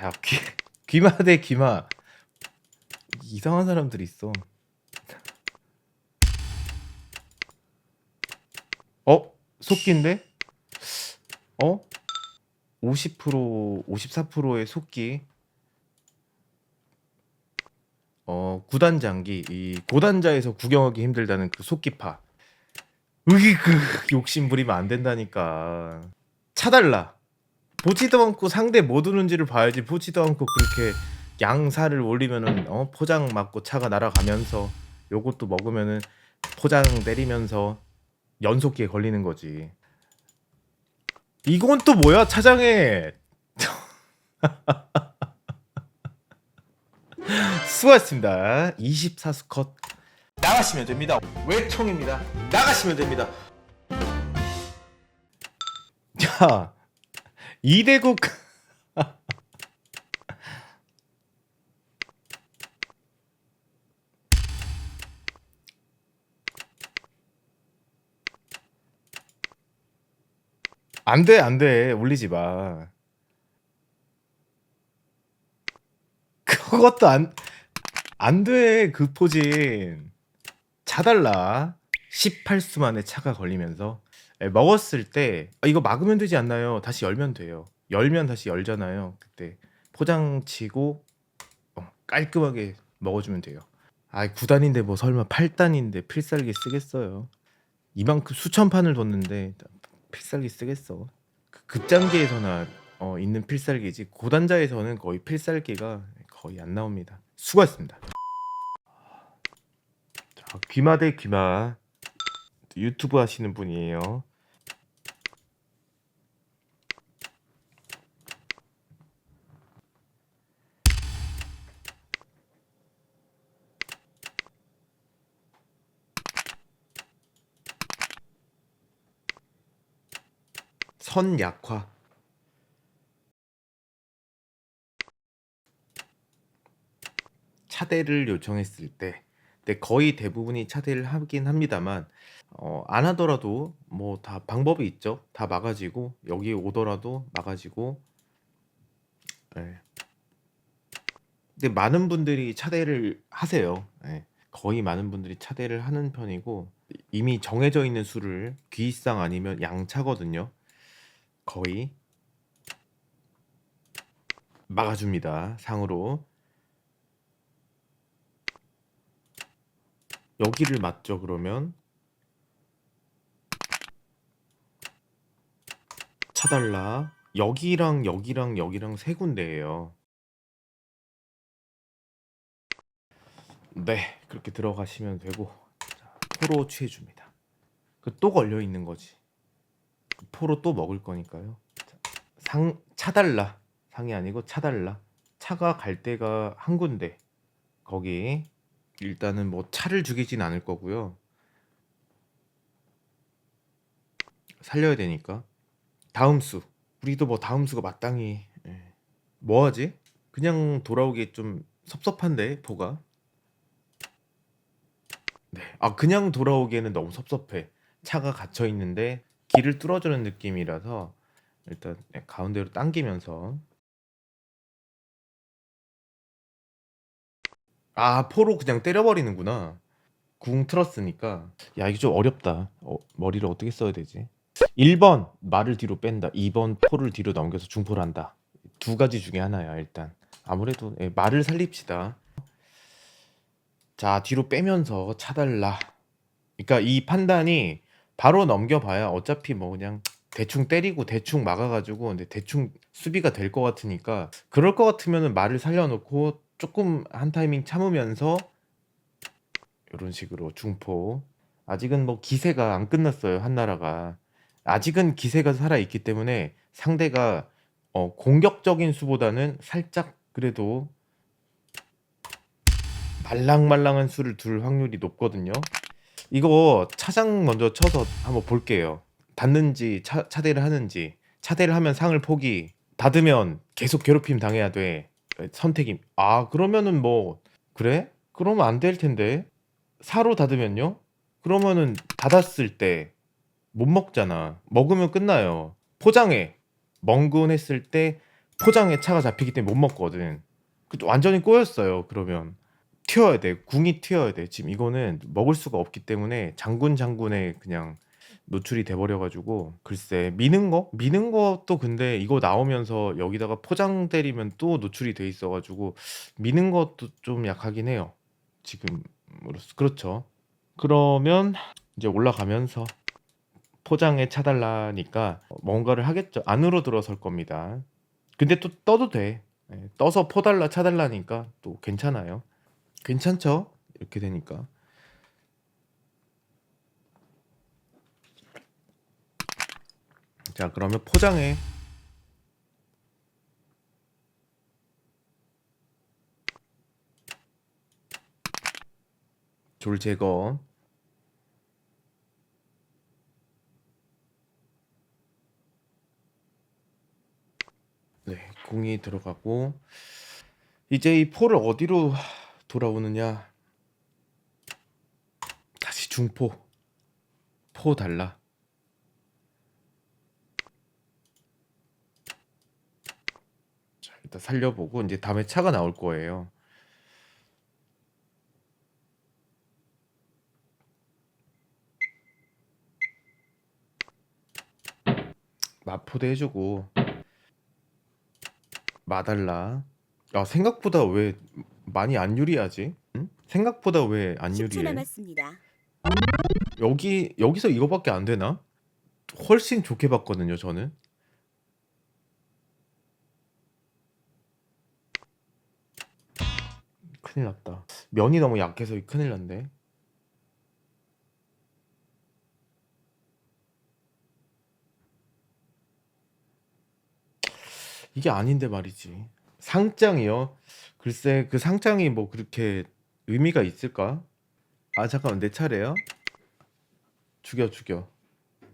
자, 귀, 귀마 대 귀마. 이상한 사람들이 있어. 어? 속기인데? 어? 50% 54%의 속기. 어, 구단 장기. 이 고단자에서 구경하기 힘들다는 그 속기파. 으기 그 욕심 부리면 안 된다니까. 차달라. 보지도 않고 상대 뭐 두는지를 봐야지 보지도 않고 그렇게 양살을 올리면은 어 포장 맞고 차가 날아가면서 요것도 먹으면은 포장 내리면서 연속기에 걸리는 거지. 이건 또 뭐야 차장에 수고하셨습니다. 24수 컷 나가시면 됩니다. 외통입니다. 나가시면 됩니다. 자 이대국. 안 돼 안 돼. 올리지 마. 그것도 안 안 돼 그 포진. 차달라. 18수 만에 차가 걸리면서 예, 먹었을 때 아, 이거 막으면 되지 않나요? 다시 열면 돼요. 열면 다시 열잖아요. 그때 포장 치고 어, 깔끔하게 먹어주면 돼요. 아, 9단인데 뭐 설마 8단인데 필살기 쓰겠어요? 이만큼 수천 판을 뒀는데 필살기 쓰겠어? 그 급장기에서나 어, 있는 필살기지 고단자에서는 거의 필살기가 거의 안 나옵니다. 수고하셨습니다. 자, 귀마 대 귀마 유튜브 하시는 분이에요. 선약화 차대를 요청했을 때 근데 거의 대부분이 차대를 하긴 합니다만 어, 안 하더라도 뭐 다 방법이 있죠. 다 막아지고 여기 오더라도 막아지고 예. 근데 많은 분들이 차대를 하세요. 예. 거의 많은 분들이 차대를 하는 편이고 이미 정해져 있는 수를 귀상 아니면 양차거든요. 거의 막아줍니다. 상으로 여기를 맞죠 그러면 차달라 여기랑 여기랑 여기랑 세 군데예요. 네 그렇게 들어가시면 되고 자, 포로 취해줍니다. 그 또 걸려 있는 거지. 포로 또 먹을 거니까요. 자, 상 차달라 상이 아니고 차달라 차가 갈 데가 한 군데 거기 일단은 뭐 차를 죽이진 않을 거고요. 살려야 되니까 다음 수 우리도 뭐 다음 수가 마땅히 예. 뭐 하지? 그냥 돌아오기 좀 섭섭한데 포가 네. 아 그냥 돌아오기에는 너무 섭섭해. 차가 갇혀 있는데 길을 뚫어주는 느낌이라서 일단 네, 가운데로 당기면서 아 포로 그냥 때려버리는구나. 궁 틀었으니까 야 이거 좀 어렵다. 어, 머리를 어떻게 써야 되지? 1번 말을 뒤로 뺀다. 2번 포를 뒤로 넘겨서 중포를 한다. 두 가지 중에 하나야 일단. 아무래도 예, 말을 살립시다. 자 뒤로 빼면서 차달라. 그러니까 이 판단이 바로 넘겨봐야 어차피 뭐 그냥 대충 때리고 대충 막아 가지고 근데 대충 수비가 될 것 같으니까 그럴 것 같으면은 말을 살려놓고 조금 한 타이밍 참으면서 이런 식으로 중포 아직은 뭐 기세가 안 끝났어요 한나라가 아직은 기세가 살아 있기 때문에 상대가 어, 공격적인 수보다는 살짝 그래도 말랑말랑한 수를 둘 확률이 높거든요. 이거 차장 먼저 쳐서 한번 볼게요. 닿는지 차, 차대를 하는지 차대를 하면 상을 포기 닫으면 계속 괴롭힘 당해야 돼. 선택이 아 그러면은 뭐 그래? 그러면 안 될 텐데 사로 닫으면요? 그러면은 닫았을 때 못 먹잖아. 먹으면 끝나요. 포장해. 멍근했을 때 포장에 차가 잡히기 때문에 못 먹거든. 그 완전히 꼬였어요. 그러면 튀어야 돼. 궁이 튀어야 돼. 지금 이거는 먹을 수가 없기 때문에 장군 장군에 그냥 노출이 돼 버려 가지고 글쎄 미는 거? 미는 것도 근데 이거 나오면서 여기다가 포장 때리면 또 노출이 돼 있어 가지고 미는 것도 좀 약하긴 해요. 지금으로서. 그렇죠. 그러면 이제 올라가면서 포장에 차 달라니까 뭔가를 하겠죠. 안으로 들어설 겁니다. 근데 또 떠도 돼. 예, 떠서 포 달라 차 달라니까 또 괜찮아요. 괜찮죠? 이렇게 되니까. 자, 그러면 포장해. 졸 제거. 네, 공이 들어가고 이제 이 포를 어디로 돌아오느냐? 다시 중포. 포 달라. 자, 일단 살려보고 이제 다음에 차가 나올 거예요. 마포도 해주고 마달라. 아 생각보다 왜 많이 안 유리하지? 응? 생각보다 왜 안 10초 유리해? 남았습니다. 여기 여기서 이거밖에 안 되나? 훨씬 좋게 봤거든요, 저는. 큰일 났다. 면이 너무 약해서 큰일 났네. 이게 아닌데 말이지. 상장이요? 글쎄 그 상장이 뭐 그렇게 의미가 있을까? 아 잠깐만 내 차례야? 죽여 죽여.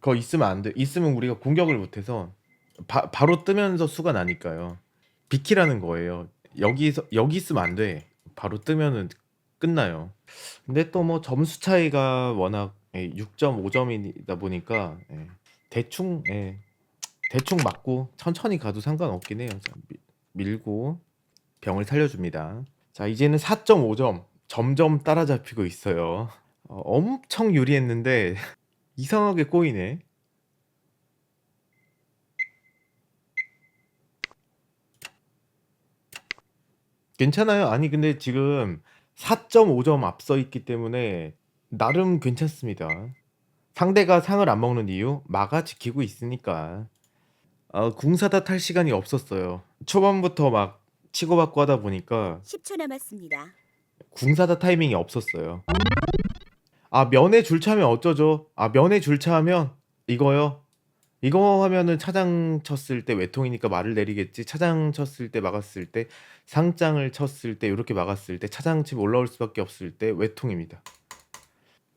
그거 있으면 안 돼. 있으면 우리가 공격을 못해서 바, 바로 뜨면서 수가 나니까요. 비키라는 거예요. 여기서 여기 있으면 안 돼. 바로 뜨면은 끝나요. 근데 또 뭐 점수 차이가 워낙 6.5점이다 보니까 예, 대충 예, 대충 맞고 천천히 가도 상관없긴 해요. 자, 미- 밀고 병을 살려줍니다. 자 이제는 4.5점 점점 따라잡히고 있어요. 어, 엄청 유리했는데 이상하게 꼬이네. 괜찮아요. 아니 근데 지금 4.5점 앞서 있기 때문에 나름 괜찮습니다. 상대가 상을 안 먹는 이유 마가 지키고 있으니까. 어, 궁사다 탈 시간이 없었어요. 초반부터 막 치고받고 하다 보니까 10초 남았습니다. 궁사다 타이밍이 없었어요. 아 면에 줄차면 어쩌죠? 아 면에 줄차하면 이거요. 이거 하면은 차장 쳤을 때 외통이니까 말을 내리겠지. 차장 쳤을 때 막았을 때 상장을 쳤을 때 이렇게 막았을 때 차장 집 올라올 수밖에 없을 때 외통입니다.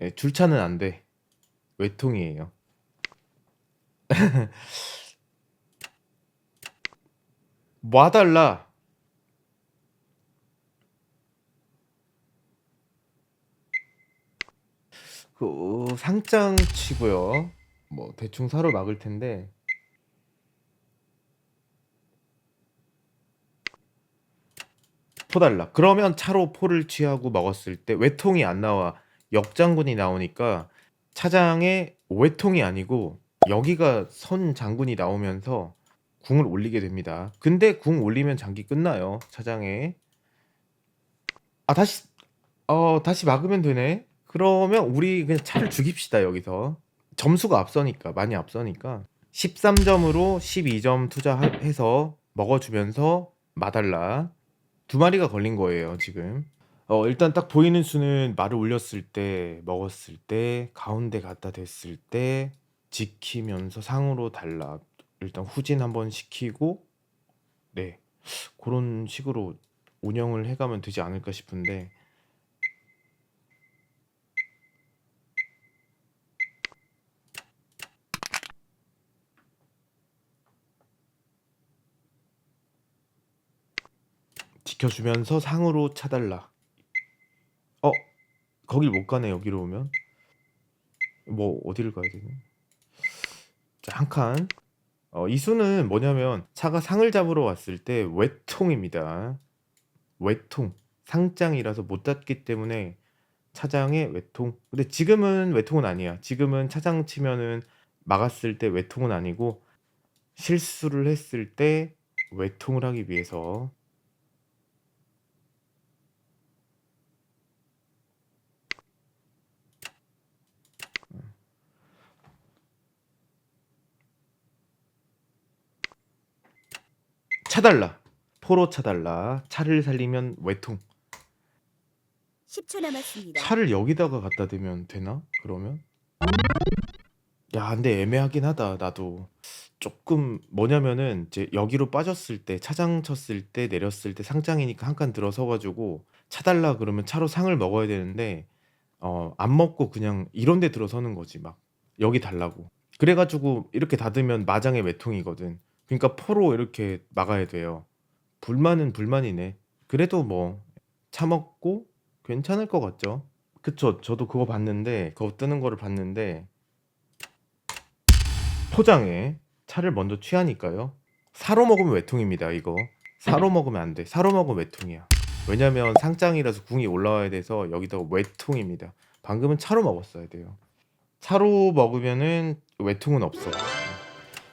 예, 줄차는 안 돼. 외통이에요. 놔달라. 그 어, 상장 치고요. 뭐 대충 사로 막을 텐데 포 달라. 그러면 차로 포를 취하고 먹었을 때 외통이 안 나와 역장군이 나오니까 차장에 외통이 아니고 여기가 선 장군이 나오면서 궁을 올리게 됩니다. 근데 궁 올리면 장기 끝나요. 차장에. 아 다시 어 다시 막으면 되네. 그러면 우리 그냥 차를 죽입시다 여기서. 점수가 앞서니까 많이 앞서니까 13점으로 12점 투자해서 먹어주면서 마달라 두 마리가 걸린 거예요 지금. 어 일단 딱 보이는 수는 말을 올렸을 때 먹었을 때 가운데 갖다 댔을 때 지키면서 상으로 달라 일단 후진 한번 시키고 네 그런 식으로 운영을 해가면 되지 않을까 싶은데 지켜주면서 상으로 차달라. 어 거길 못 가네 여기로 오면 뭐 어디를 가야? 자한칸 어, 이 수는 뭐냐면 차가 상을 잡으러 왔을 때 외통입니다. 외통. 상장이라서 못 닫기 때문에 차장의 외통. 근데 지금은 외통은 아니야. 지금은 차장 치면은 막았을 때 외통은 아니고 실수를 했을 때 외통을 하기 위해서 차달라. 포로 차달라. 차를 살리면 외통. 10초 남았습니다. 차를 여기다가 갖다 대면 되나? 그러면? 야, 근데 애매하긴 하다. 나도 조금 뭐냐면은 이제 여기로 빠졌을 때 차장 쳤을 때 내렸을 때 상장이니까 한 칸 들어서 가지고 차 달라 그러면 차로 상을 먹어야 되는데 어, 안 먹고 그냥 이런 데 들어서는 거지 막 여기 달라고. 그래 가지고 이렇게 닫으면 마장의 외통이거든. 그러니까 포로 이렇게 막아야 돼요. 불만은 불만이네. 그래도 뭐차 먹고 괜찮을 것 같죠? 그쵸. 저도 그거 봤는데 그거 뜨는 거를 봤는데 포장에 차를 먼저 취하니까요. 사로 먹으면 외통입니다. 이거 사로 먹으면 안 돼. 사로 먹으면 외통이야. 왜냐면 상장이라서 궁이 올라와야 돼서 여기다가 외통입니다. 방금은 차로 먹었어야 돼요. 차로 먹으면은 외통은 없어.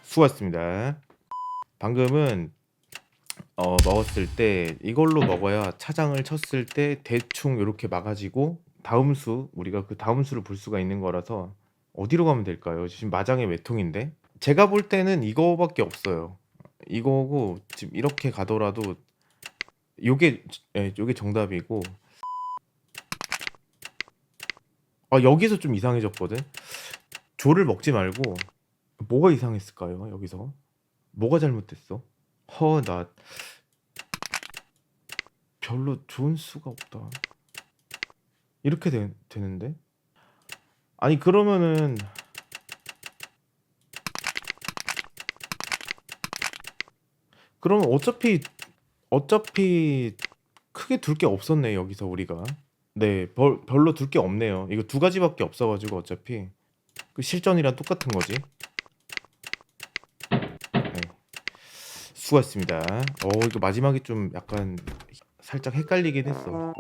수고하셨습니다. 방금은 어, 먹었을 때 이걸로 먹어야 차장을 쳤을 때 대충 이렇게 막아지고 다음 수 우리가 그 다음 수를 볼 수가 있는 거라서 어디로 가면 될까요? 지금 마장의 외통인데 제가 볼 때는 이거밖에 없어요. 이거고 지금 이렇게 가더라도 요게 예, 요게 정답이고 아 여기서 좀 이상해졌거든. 조를 먹지 말고 뭐가 이상했을까요? 여기서 뭐가 잘못됐어? 허, 나 별로 좋은 수가 없다. 이렇게 되, 되는데? 아니 그러면은 그러면 어차피 어차피 크게 둘 게 없었네 여기서 우리가 네 벌, 별로 둘 게 없네요 이거 두 가지밖에 없어가지고 어차피 그 실전이랑 똑같은 거지 수고하셨습니다. 어 이거 마지막에 좀 약간 살짝 헷갈리긴 했어